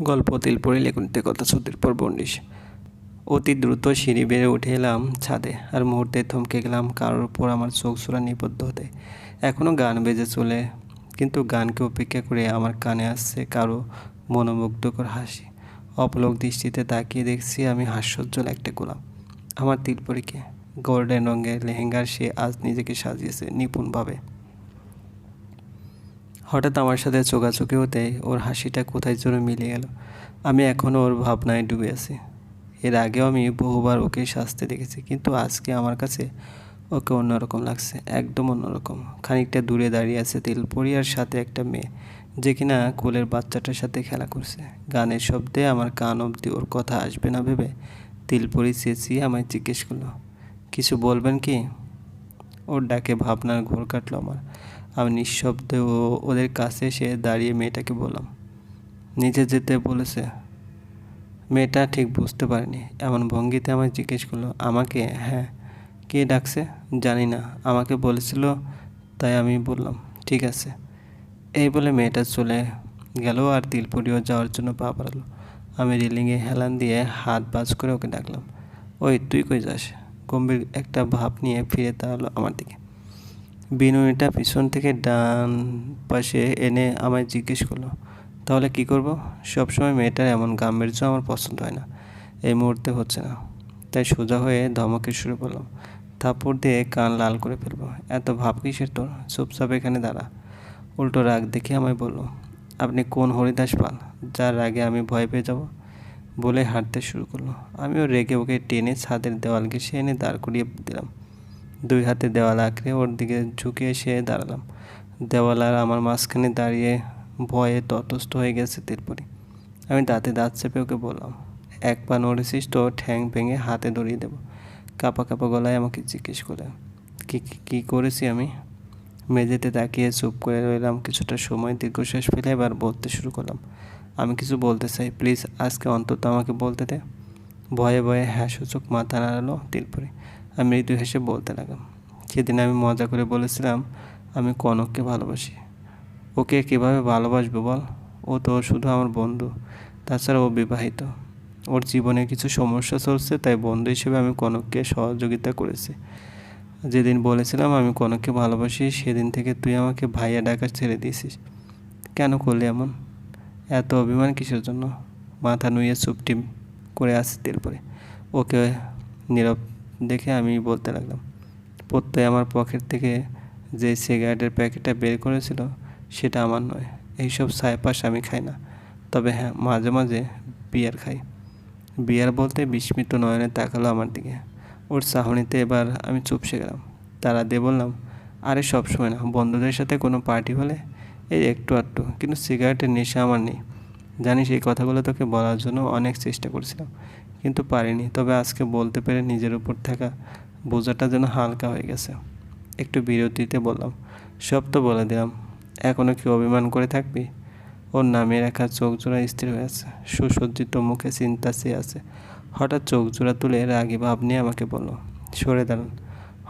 গল্প তিলপড়ি লেখনতে কথা সুদের পর বন্ডিশ। অতি দ্রুত সিঁড়ি বেড়ে উঠে এলাম ছাদে, আর মুহূর্তে থমকে গেলাম কারোর উপর আমার চোখ সুরা নিবদ্ধ হতে। এখনও গান বেজে চলে, কিন্তু গানকে উপেক্ষা করে আমার কানে আসছে কারও মনোমুগ্ধকর হাসি। অপলক দৃষ্টিতে তাকিয়ে দেখছি আমি হাস্যজ্জ্বল একটা গোলাম আমার তিলপরিকে গোল্ডেন রঙের লেহেঙ্গার সে আজ নিজেকে সাজিয়েছে নিপুণভাবে। হঠাৎ আমার সাথে চোখাচোখি হতে ওর হাসিটা কোথায় জন্য মিলে গেল। আমি এখনও ওর ভাবনায় ডুবে আছি। এর আগেও আমি বহুবার ওকে সাজতে দেখেছি, কিন্তু আজকে আমার কাছে ওকে অন্যরকম লাগছে, একদম অন্যরকম। খানিকটা দূরে দাঁড়িয়ে আছে তেলপরিয়ার সাথে একটা মেয়ে, যে কিনা কোলের বাচ্চাটার সাথে খেলা করছে। গানের শব্দে আমার কান অবধি ওর কথা আসবে না ভেবে তিলপরি চেঁচিয়ে আমায় জিজ্ঞেস করল, কিছু বলবেন কি? ওর ডাকে ভাবনার ঘোর কাটলো আমার। আমি নিঃশব্দে ও ওদের কাছে এসে দাঁড়িয়ে মেয়েটাকে বললাম, নিচে যেতে বলেছে? মেয়েটা ঠিক বুঝতে পারেনি, এমন ভঙ্গিতে আমায় জিজ্ঞেস করল, আমাকে? হ্যাঁ। কে ডাকছে? জানি না। আমাকে বলেছিল, তাই আমি বললাম, ঠিক আছে। এই বলে মেয়েটা চলে গেল আর তিলপুরিও যাওয়ার জন্য পা বাড়ালো। আমি রিলিংয়ে হেলান দিয়ে হাত বাজ করে ওকে ডাকলাম, ওই তুই কই যাস? গম্ভীর একটা ভাব নিয়ে ফিরে তাহলো আমার দিকে। বিনুনিটা পিছন থেকে ডান পাশে এনে আমায় জিজ্ঞেস করল, তাহলে কি করব? সবসময় মেয়েটার এমন গাম্ভীর্য আমার পছন্দ হয় না। এই মুহূর্তে হচ্ছে না। তাই সোজা হয়ে ধমকে শুরু করলাম। থাপ্পড় দিয়ে কান লাল করে ফেলব। এত ভাব কিসের তোর? চুপচাপ এখানে দাঁড়া। উল্টো রাগ দেখে আমায় বলল, আপনি কোন হরিদাস পাল, যার রাগে আমি ভয় পেয়ে যাব? বলে হাঁটতে শুরু করল। আমিও রেগে ওকে টেনে ছাদের দেওয়াল ঘেসে এনে দাঁড় করিয়ে দিলাম। দুই হাতে দেওয়াল আঁকড়ে ওর দিকে ঝুঁকে এসে দাঁড়ালাম। দেওয়াল আর আমার মাঝখানে দাঁড়িয়ে ভয়ে ততস্থ হয়ে গেছে তিরপরি আমি দাঁতে দাঁত চেপে ওকে বললাম, এক পা নড়েছিস তো, ঠ্যাং ভেঙে হাতে ধরিয়ে দেবো। কাপা কাপা গলায় আমাকে জিজ্ঞেস করে কি, কী করেছি আমি? মেঝেতে তাকিয়ে চুপ করে রইলাম কিছুটা সময়, দীর্ঘশ্বাস ফেলে এবার বলতে শুরু করলাম, আমি কিছু বলতে চাই, প্লিজ আজকে অন্তত আমাকে বলতে দে। ভয়ে ভয়ে হ্যাঁ সূচক মাথা নাড়ালো তিলপুরি আমি মৃদু হেসে বলতে লাগলাম, সেদিন আমি মজা করে বলেছিলাম, আমি কনককে ভালোবাসি। ওকে কীভাবে ভালোবাসবো বল? ও তো শুধু আমার বন্ধু, তাছাড়া ও বিবাহিত। ওর জীবনে কিছু সমস্যা চলছে, তাই বন্ধু হিসেবে আমি কনককে সহযোগিতা করেছি। যেদিন বলেছিলাম আমি কনককে ভালোবাসি, সেদিন থেকে তুই আমাকে ভাইয়া ডাকা ছেড়ে দিয়েছিস। কেন করলি এমন? এত অভিমান কিসের জন্য? মাথা নুয়ে চুপটি করে আসছে তেলপরে ওকে নীরব দেখে আমি বলতে লাগলাম, প্রত্যয় আমার পকেট থেকে যে সিগারেটের প্যাকেটটা বের করেছিল, সেটা আমার নয়। এইসব সাইপাস আমি খাই না। তবে হ্যাঁ মাঝে মাঝে বিয়ার খাই বিয়ার বলতে বিস্মিত নয়নে তাকালো আমার দিকে। ওর চাহনিতে এবার আমি চুপসে গেলাম। তারা দিয়ে বললাম, আরে সব সময় না, বন্ধুদের সাথে কোনো পার্টি হলে? এই একটু আধটু, কিন্তু সিগারেটের নেশা আমার নেই। জানিস, এই কথাগুলো তোকে বলার জন্য অনেক চেষ্টা করেছিলাম। কিন্তু পারিনি। তবে আজকে বলতে পেরে নিজের উপর থাকা বোঝাটা যেন হালকা হয়ে গেছে। একটু বিরতিতে বললাম, সব তো বলে দিলাম এখনও কি অভিমান করে থাকবি? ওর নামে রাখা চোখ জোড়া স্থির হয়ে আছে, সুসজ্জিত মুখে চিন্তা চেয়ে আছে। হঠাৎ চোখ জোড়া তুলে রাগি ভাব নিয়ে আমাকে বলল, সরে দাঁড়ান।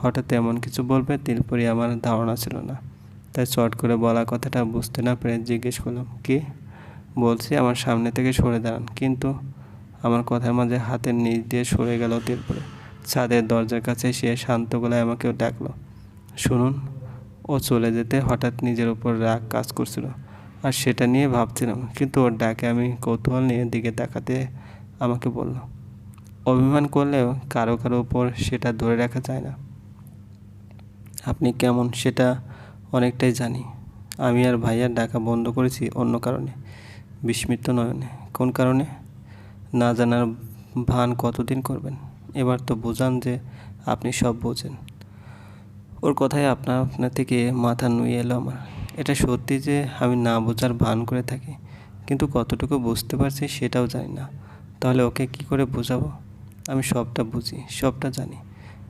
হঠাৎ এমন কিছু বলবে তিলপরি আমার ধারণা ছিল না। তাই চট করে বলা কথাটা বুঝতে না পেরে জিজ্ঞেস করলাম, কি? বলছি আমার সামনে থেকে সরে দাঁড়ান, কিন্তু আমার কথার মাঝে হাতের নিচ দিয়ে সরে গেল তিলপরি ছাদের দরজার কাছে সে শান্ত গলায় আমাকেও ডাকলো। শুনুন, ও চলে যেতে হঠাৎ নিজের উপর রাগ কাজ করছিল, আর সেটা নিয়ে ভাবছিলাম, কিন্তু ওর ডাকে আমি কৌতূহল নিয়ে দিকে তাকাতে আমাকে বলল, অভিমান করলেও কারও কারও উপর সেটা ধরে রাখা যায় না। আপনি কেমন সেটা অনেকটাই জানি। আমি আর ভাইয়ার ডাকা বন্ধ করেছি অন্য কারণে। বিস্মিত নয়নে। কোন কারণে? না জানার ভান কতদিন করবেন? এবার তো বোঝান যে আপনি সব বোঝেন। ওর কথায় আপনা আপনা থেকে মাথা নুয়ে এলো আমার। এটা সত্যি যে আমি না বোঝার ভান করে থাকি, কিন্তু কতটুকু বুঝতে পারছি সেটাও জানি না। তাহলে ওকে কি করে বোঝাবো? আমি সবটা বুঝি, সবটা জানি।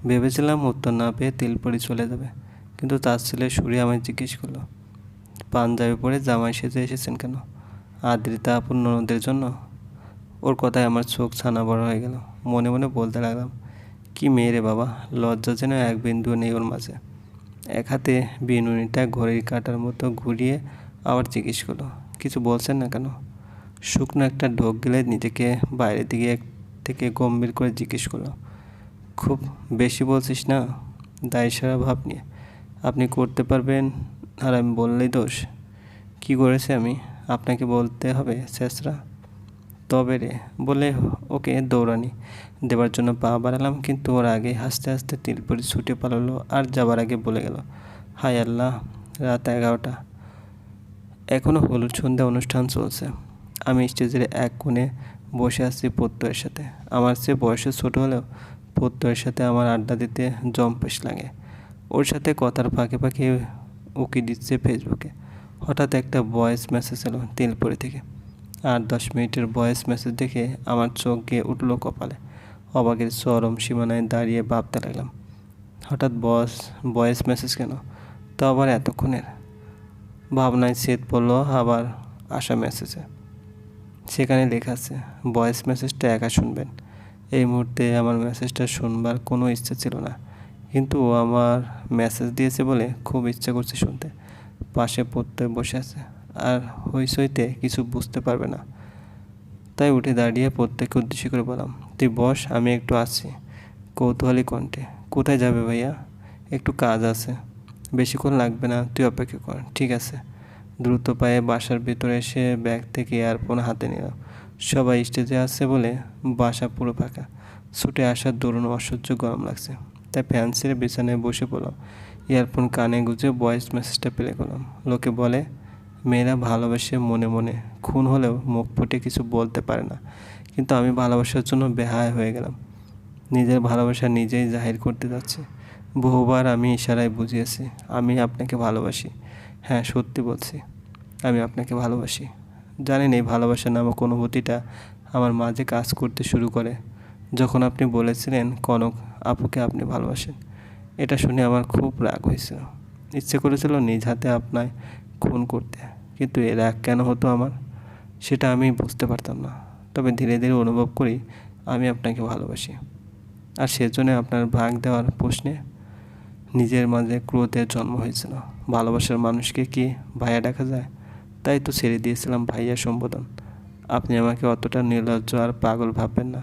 ভেবেছিলাম উত্তর না পেয়ে তেলপড়ি চলে যাবে, কিন্তু তার ছেলে সুরে আমায় জিজ্ঞেস করল, পাঞ্জাবি পরে জামাই সেজে এসেছেন কেন? আদ্রিতা আপন ননদের জন্য? ওর কথায় আমার চোখ ছানা বড় হয়ে গেল। মনে মনে বলতে লাগলাম, কি মেয়ে রে বাবা, লজ্জা যেন এক বিন্দু নেই ওর মাঝে। এক হাতে বিনুনিটা ঘড়ির কাটার মতো ঘুরিয়ে আবার জিজ্ঞেস করল, কিছু বলছেন না কেন? শুকনো একটা ঢোক গেলে নিজেকে বাইরের দিকে এক থেকে গম্ভীর করে জিজ্ঞেস করল, খুব বেশি বলছিস না? দায় সারা ভাব নিয়ে। আপনি করতে পারবেন আর আমি বললেই দোষ। কি করেছে আমি? আপনাকে বলতে হবে, শেষরা? তবে রে, বলে ওকে দৌড়ানি। দেবার জন্য পা বাড়ালাম, কিন্তু ওর আগে হাসতে হাসতে তিলপুরি ছুটে পালালো আর যাবার আগে বলে গেল, হায় আল্লাহ, রাত এগারোটা। এখনও হলুদ সন্ধ্যা অনুষ্ঠান চলছে। আমি স্টেজের এক কোণে বসে আছি প্রত্যয়ের সাথে। আমার চেয়ে বয়সে ছোট হলেও প্রত্যয়ের সাথে আমার আড্ডা দিতে জম্পেশ লাগে। ওর সাথে কথার ফাঁকে ফাঁকে উকি দিচ্ছে ফেসবুকে। হঠাৎ একটা ভয়েস মেসেজ এলো তিলপুরি থেকে। আর দশ মিনিটের ভয়েস মেসেজ দেখে আমার চোখ গিয়ে উঠল কপালে। অবাকের চরম সীমানায় দাঁড়িয়ে ভাবতে লাগলাম, হঠাৎ বস ভয়েস মেসেজ কেন? তো আবার এতক্ষণের। ভাবনায় সেট পড়ল আবার আসা মেসেজে সেখানে লেখা আছে ভয়েস মেসেজটা একা শুনবেন। এই মুহূর্তে আমার মেসেজটা শুনবার কোনো ইচ্ছা ছিল না। কিন্তু ও আমার মেসেজ দিয়েছে বলে খুব ইচ্ছা করছে শুনতে। পাশে পড়তে বসে আছে। আর হইসইতে কিছু বুঝতে পারবে না। তাই উঠে দাঁড়িয়ে প্রত্যেককে উদ্দেশ্য করে বললাম, তুই বস, আমি একটু আছি কৌতূহলী কণ্ঠে, কোথায় যাবে ভাইয়া? একটু কাজ আছে। বেশিক্ষণ লাগবে না, তুই অপেক্ষা কর, ঠিক আছে। দ্রুত পায়ে বাসার ভিতরে এসে ব্যাগ থেকে ইয়ারফোন হাতে নিলাম সবাই স্টেজে আছে বলে বাসা পুরো ফাঁকা। ছুটে আসার দরুন অসহ্য গরম লাগছে। তাই ফ্যান ছেড়ে বিছানায় বসে পড়লাম। ইয়ারফোন কানে গুজে ভয়েস মেসেজটা প্লে করলাম। লোকে বলে মেয়েরা ভালোবাসে মনে মনে। খুন হলেও মুখ ফুটে কিছু বলতে পারে না। কিন্তু আমি ভালোবাসার জন্য বেহায় হয়ে গেলাম। নিজের ভালোবাসা নিজেই জাহির করতে যাচ্ছে। বহুবার আমি ইশারায় বুঝিয়েছি, আমি আপনাকে ভালোবাসি। হ্যাঁ সত্যি বলছি, আমি আপনাকে ভালোবাসি। জানেন এই ভালোবাসা নামক অনুভূতিটা আমার মাঝে কাজ করতে শুরু করে। যখন আপনি বলেছিলেন, কনক, আপুকে আপনি ভালোবাসেন। এটা শুনে আমার খুব রাগ হয়েছিল। ইচ্ছে করেছিল নিজ হাতে আপনায় খুন করতে। কিন্তু এ রাগ কেন হতো আমার? সেটা আমি বুঝতে পারতাম না। তবে ধীরে ধীরে অনুভব করি, আমি আপনাকে ভালোবাসি। আর সেজন্য আপনার ভাগ দেওয়ার প্রশ্নে নিজের মাঝে ক্রোধের জন্ম হয়েছিল। ভালোবাসার মানুষকে কি ভাইয়া দেখা যায়? তাই তো ছেড়ে দিয়েছিলাম ভাইয়া সম্বোধন। আপনি আমাকে অতটা নির্লজ্জ আর পাগল ভাববেন না।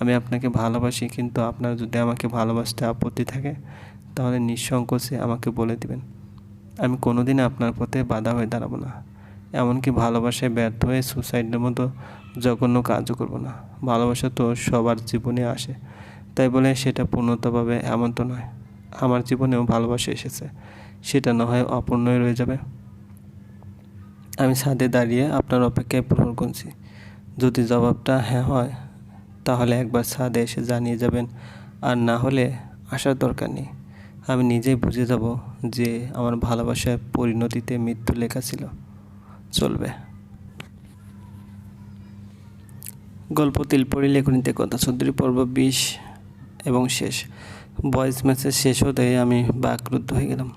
আমি আপনাকে ভালোবাসি, কিন্তু আপনার যদি আমাকে ভালোবাসতে আপত্তি থাকে, তাহলে নিঃসংকোচে আমাকে বলে দিবেন। আমি কোনোদিন আপনার পথে বাধা হয়ে দাঁড়াবো না। এমনকি ভালোবাসায় ব্যর্থ হয়ে সুসাইডের মতো জঘন্য কাজও করব না। ভালোবাসা তো সবার জীবনে আসে। তাই বলে সেটা পূর্ণতা পাবে এমন তো নয়। আমার জীবনেও ভালোবাসা এসেছে। সেটা না হয় অপূর্ণই রয়ে যাবে। আমি ছাদে দাঁড়িয়ে আপনার অপেক্ষায় প্রহর গুনছি। যদি জবাবটা হ্যাঁ হয়, তাহলে একবার ছাদে এসে জানিয়ে যাবেন। আর না হলে আসার দরকার নেই। আমি নিজেই বুঝে যাব যে আমার ভালোবাসার পরিণতিতে মৃত্যু লেখা ছিল। চলবে। গল্প তিলপরি লেখনীতে কথা। চৌধুরী পর্ব বিশ এবং শেষ। ভয়েস মেসেজ শেষ হতে আমি বাকরুদ্ধ হয়ে গেলাম।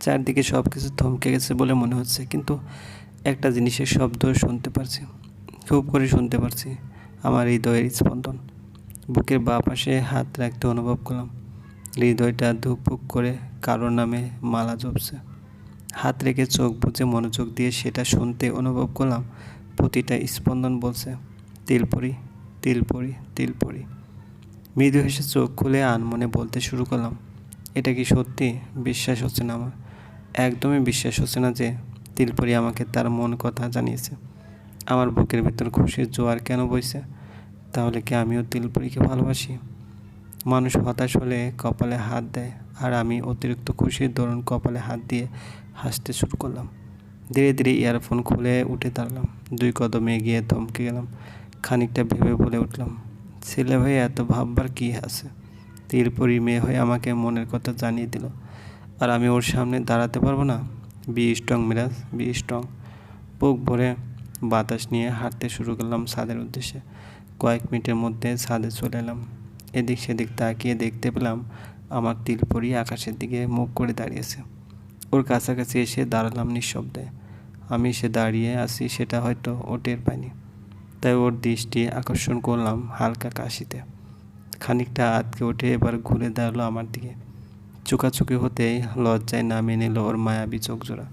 চারদিকে সব কিছু থমকে গেছে বলে মনে হচ্ছে, কিন্তু একটা জিনিসের শব্দ শুনতে পারছি। খুব করে শুনতে পারছি, আমার হৃদয়ের স্পন্দন। বুকের বাঁ পাশে হাত রাখতে অনুভব করলাম। হৃদয়টা ধুকপুক করে কারও নামে মালা জপছে। হাত রেখে চোখ বুঝে মনোযোগ দিয়ে সেটা শুনতে অনুভব করলাম, প্রতিটা স্পন্দন বলছে, তিলপরি তিলপরি তিলপরি। মৃদু হেসে চোখ খুলে আনমনে বলতে শুরু করলাম, এটা কি সত্যি? বিশ্বাস হচ্ছে না আমার। একদমই বিশ্বাস হচ্ছে না যে তিলপরি আমাকে তার মন কথা জানিয়েছে। আমার বুকের ভিতর খুশির জোয়ার কেন বইছে? তাহলে কি আমিও তিলপরিকে ভালোবাসি? মানুষ হতাশ হলে কপালে হাত দেয়, আর আমি অতিরিক্ত খুশির দরুন কপালে হাত দিয়ে হাসতে শুরু করলাম। ধীরে ধীরে ইয়ারফোন খুলে উঠে দাঁড়ালাম। দুই কদম এগিয়ে থমকে গেলাম। খানিকটা ভেবে বলে উঠলাম, ছেলে ভাই, এত ভাববার কী আছে? তিরপরি মেয়ে হয়ে আমাকে মনের কথা জানিয়ে দিল, আর আমি ওর সামনে দাঁড়াতে পারব না? Be strong Miraz, be strong. বুক ভরে বাতাস নিয়ে হাঁটতে শুরু করলাম ছাদের উদ্দেশ্যে। কয়েক মিনিটের মধ্যে ছাদে চলে এলাম। এদিক সেদিক তাকিয়ে দেখতে পেলাম আমার তিলপরি আকাশের দিকে মুখ করে দাঁড়িয়েছে। ওর কাছাকাছি এসে দাঁড়ালাম নিঃশব্দে। আমি সে দাঁড়িয়ে আছি সেটা হয়তো ও টের পায়নি। তাই ওর দৃষ্টি আকর্ষণ করলাম হালকা কাশিতে। খানিকটা আতকে উঠে এবার ঘুরে দাঁড়াল আমার দিকে। চোখাচোখি হতেই লজ্জায় নামিয়ে নিল ওর মায়াবী চোখ জোড়া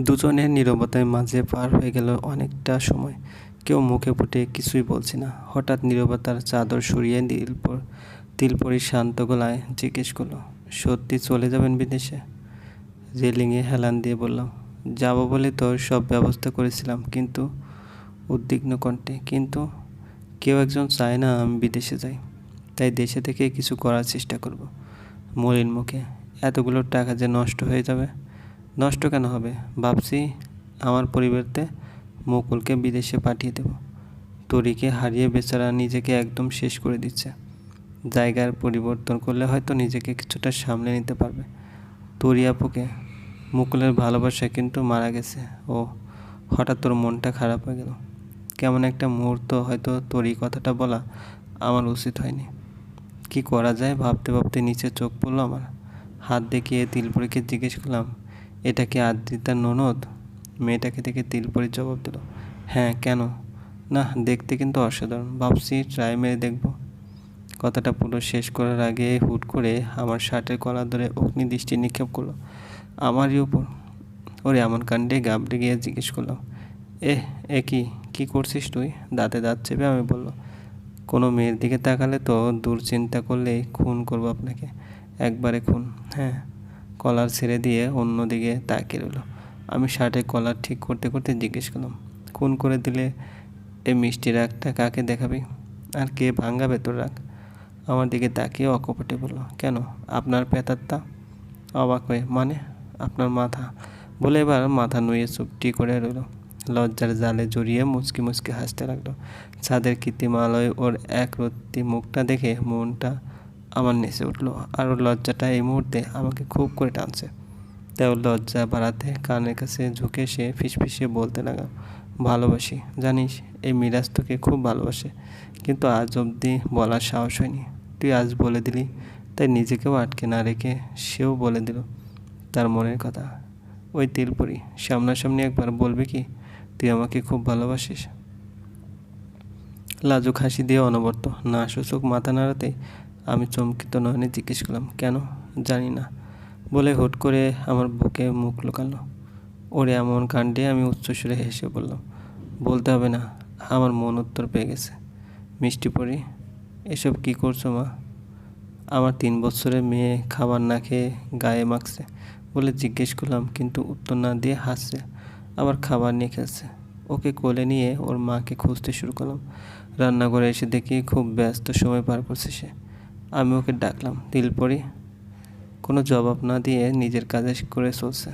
দুজনের নীরবতার মাঝে পার হয়ে গেল অনেকটা সময়। কেউ মুখে ফুটে কিছুই বলছি না। হঠাৎ নীরবতার চাদর সরিয়ে দিলপর তিলপরি শান্ত গলায় জিজ্ঞেস করল, সত্যি চলে যাবেন বিদেশে? রেলিংয়ে হেলান দিয়ে বললাম যাব বলে তো সব ব্যবস্থা করেছিলাম, কিন্তু উদ্বিগ্ন কণ্ঠে, কিন্তু কেউ একজন চায় না আমি বিদেশে যাই, তাই দেশে থেকে কিছু করার চেষ্টা করব। মলিন মুখে, এতগুলো টাকা যে নষ্ট হয়ে যাবে? নষ্ট কেন হবে? ভাবছি আমার পরিবর্তে মুকুলকে বিদেশে পাঠিয়ে দেব। তরিকে হারিয়ে বেচারা নিজেকে একদম শেষ করে দিচ্ছে। জায়গার পরিবর্তন করলে হয়তো নিজেকে কিছুটা সামলে নিতে পারবে। তরি আপুকে, মুকুলের ভালোবাসা কিন্তু মারা গেছে। ও হঠাৎ তোর মনটা খারাপ হয়ে গেল। কেমন একটা মুহূর্ত হয়তো তোরই কথাটা বলা আমার উচিত হয়নি। কি করা যায়? ভাবতে ভাবতে নিচে চোখ পড়ল আমার। হাত দেখিয়ে তিলপরিকে জিজ্ঞেস করলাম, এটা কি আদ্রিতার ননদ? মেয়েটাকে দেখে তিলপরি জবাব দিল হ্যাঁ কেন? না, দেখতে কিন্তু অসাধারণ। ভাবছি ট্রাই মেরে দেখব। কথাটা পুরো শেষ করার আগে হুট করে আমার শার্টের কলার ধরে অগ্নি দৃষ্টি নিক্ষেপ করল। আমারই উপর? ওরে, এমন কাণ্ডে গাবড়ে গিয়ে জিজ্ঞেস করলাম এ এ কি? কী করছিস তুই? দাঁতে দাঁত চেপে, আমি বলল কোনো মেয়ের দিকে তাকালে তো দূর চিন্তা করলেই খুন করব আপনাকে। একবারে খুন? হ্যাঁ। কলার ছেড়ে দিয়ে অন্যদিকে তাকিয়ে রইল। আমি শার্টের কলার ঠিক করতে করতে জিজ্ঞেস করলাম খুন করে দিলে এই মিষ্টি রাগটা কাকে দেখাবি? আর কে ভাঙ্গাবে তোর রাগ? আমার দিকে তাকিয়ে অকপটে বলল, কেন? আপনার পেতারটা অবাক হয়ে মানে? আপনার মাথা? বলে এবার মাথা নুয়ে চুপটি করে রইল। লজ্জার জালে জড়িয়ে মুচকি মুচকি হাসতে লাগল। ছাদের কৃত্রিম আলোয় ওর এক রত্তি মুখটা দেখে মনটা আমার নেচে উঠল, আর ওর লজ্জাটা এই মুহূর্তে আমাকে খুব করে টানছে। তাই ওর লজ্জা বাড়াতে কানের কাছে ঝুঁকে সে ফিসফিসিয়ে বলতে লাগা, ভালোবাসি, জানিস, এই মিরাজ তোকে খুব ভালোবাসে, কিন্তু আজ অবধি বলার সাহস হয়নি। তুই আজ বলে দিলি, তাই নিজেকেও আটকে না রেখে সেও বলে দিল তার মনের কথা। ওই তিলপুরি, সামনাসামনি একবার বলবে কি, তুই আমাকে খুব ভালোবাসিস? লাজুক হাসি দিয়ে অনবর্ত, না, সূচক, মাথা নাড়াতে আমি চমকিত নয়নে জিজ্ঞেস করলাম, কেন? জানি না। বলে হুট করে আমার বুকে মুখ লুকালো। ওরে এমন কাণ্ডে আমি উচ্চস্বরে হেসে বললাম, বলতে হবে না, আমার মন উত্তর পেয়ে গেছে। মিষ্টি পড়ি এসব কি করছ মা? আমার তিন বছরের মেয়ে খাবার না খেয়ে গায়ে মাখছে বলে জিজ্ঞেস করলাম, কিন্তু উত্তর না দিয়ে হাসছে, আবার খাবার নিয়ে খেলছে। ওকে কোলে নিয়ে ওর মাকে খুঁজতে শুরু করলাম। রান্নাঘরে এসে দেখি খুব ব্যস্ত সময় পার করছে সে। আমি ওকে ডাকলাম দিল পড়ি কোনো জবাব না দিয়ে নিজের কাজে করে চলছে।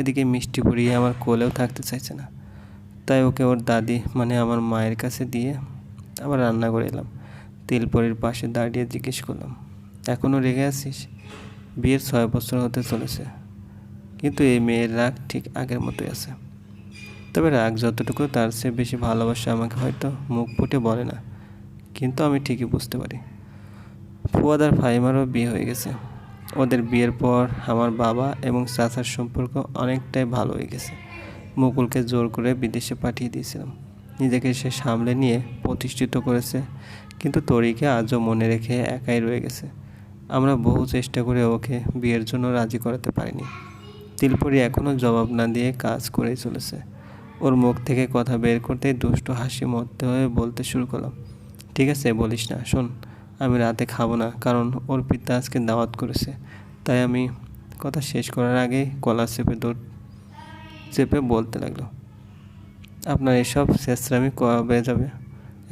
এদিকে মিষ্টি পড়িয়ে আমার কোলেও থাকতে চাইছে না। তাই ওকে ওর দাদি মানে আমার মায়ের কাছে দিয়ে আবার রান্না করে এলাম। তিলপরির পাশে দাঁড়িয়ে জিজ্ঞেস করলাম এখনও রেগে আছিস? বিয়ের ছয় বছর হতে চলেছে, কিন্তু এই মেয়ের রাগ ঠিক আগের মতোই আছে। তবে রাগ যতটুকু তার চেয়ে বেশি ভালোবাসা আমাকে হয়তো মুখ ফুটে বলে না, কিন্তু আমি ঠিকই বুঝতে পারি। ফুয়াদার ফাইমারও বিয়ে হয়ে গেছে। ওদের বিয়ের পর আমার বাবা এবং চাচার সম্পর্ক অনেকটাই ভালো হয়ে গেছে। মুকুলকে জোর করে বিদেশে পাঠিয়ে দিয়েছিলাম। নিজেকে সে সামলে নিয়ে প্রতিষ্ঠিত করেছে, কিন্তু তরিকে আজও মনে রেখে একাই রয়ে গেছে। আমরা বহু চেষ্টা করে ওকে বিয়ের জন্য রাজি করাতে পারিনি। তিলপরি এখনও জবাব না দিয়ে কাজ করেই চলেছে। ওর মুখ থেকে কথা বের করতেই দুষ্ট হাসি মরতে হয়ে বলতে শুরু করলাম, ঠিক আছে, বলিস না, শোন আমি রাতে খাব না, কারণ ওর পিতা আজকে দাওয়াত করেছে। তাই আমি কথা শেষ করার আগেই কলা চেপে দৌড়, চেপে বলতে লাগল, আপনার এসব শেষরামি কবে যাবে?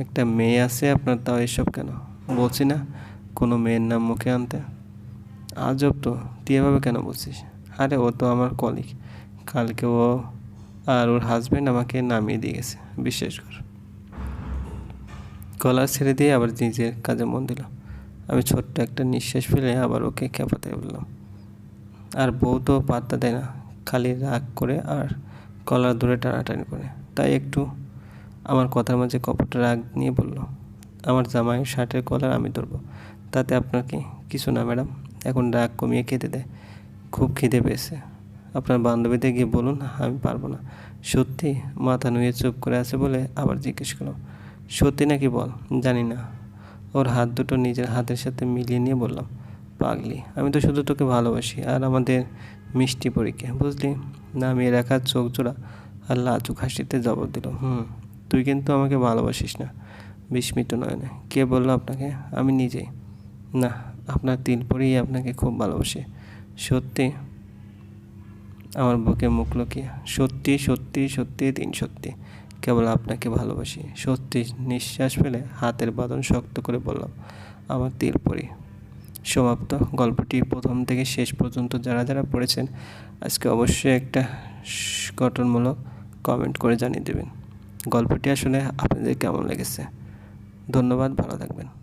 একটা মেয়ে আছে আপনার, তাও এসব কেন? বলছি না, কোনো মেয়ের নাম মুখে আনতে? আজব তো, তুই এভাবে কেন বলছিস? আরে ও তো আমার কলিগ। কালকে ও আর ওর হাজব্যান্ড আমাকে নামিয়ে দিয়ে গেছে, বিশ্বাস কর। গলার ছেড়ে দিয়ে আবার নিজের কাজে মন দিল। আমি ছোট্ট একটা নিঃশ্বাস ফেলে আবার ওকে খেপাতে বললাম, আর বউ তো পাত্তা দেয় না, খালি রাগ করে আর কলার ধরে টানাটানি করে। তাই একটু আমার কথার মাঝে কপট রাগ নিয়ে বলল, আমার জামাই শার্টের কলার আমি ধরবো, তাতে আপনার কি কিছু না ম্যাডাম? এখন রাগ কমিয়ে খেতে দেয়, খুব খিদে পেয়েছে। আপনার বান্ধবীদের গিয়ে বলুন, আমি পারব না। সত্যি মাথা নুয়ে চুপ করে আছে বলে আবার জিজ্ঞেস করলাম সত্যি নাকি বল? জানি না। ওর হাত দুটো নিজের হাতের সাথে মিলিয়ে নিয়ে বললাম, পাগলি, আমি তো শুধু তোকে ভালোবাসি আর আমাদের মিষ্টি পরীকে, বুঝলি? নামিয়ে রাখা চোখ জোড়া আর লাজুক হাসিতে জবাব দিল, হুম, তুই কিন্তু আমাকে ভালোবাসিস না, বিস্মিত নয়নে। কে বলল আপনাকে? আমি নিজেই। না, আপনার তিল পরেই আপনাকে খুব ভালোবাসি। সত্যি? আমার বুকে মুখ লুকিয়ে, সত্যি সত্যি সত্যি, তিন সত্যি। কেবল আপনাকে ভালোবাসি। সত্যি নিঃশ্বাস ফেলে হাতের বাঁধন শক্ত করে বললাম, আমার তিল পরি। সমাপ্ত গল্পটি প্রথম থেকে শেষ পর্যন্ত যারা যারা পড়েছেন, আজকে অবশ্যই একটা গঠনমূলক কমেন্ট করে জানিয়ে দেবেন। গল্পটি আসলে আপনাদের কেমন লেগেছে? ধন্যবাদ, ভালো থাকবেন।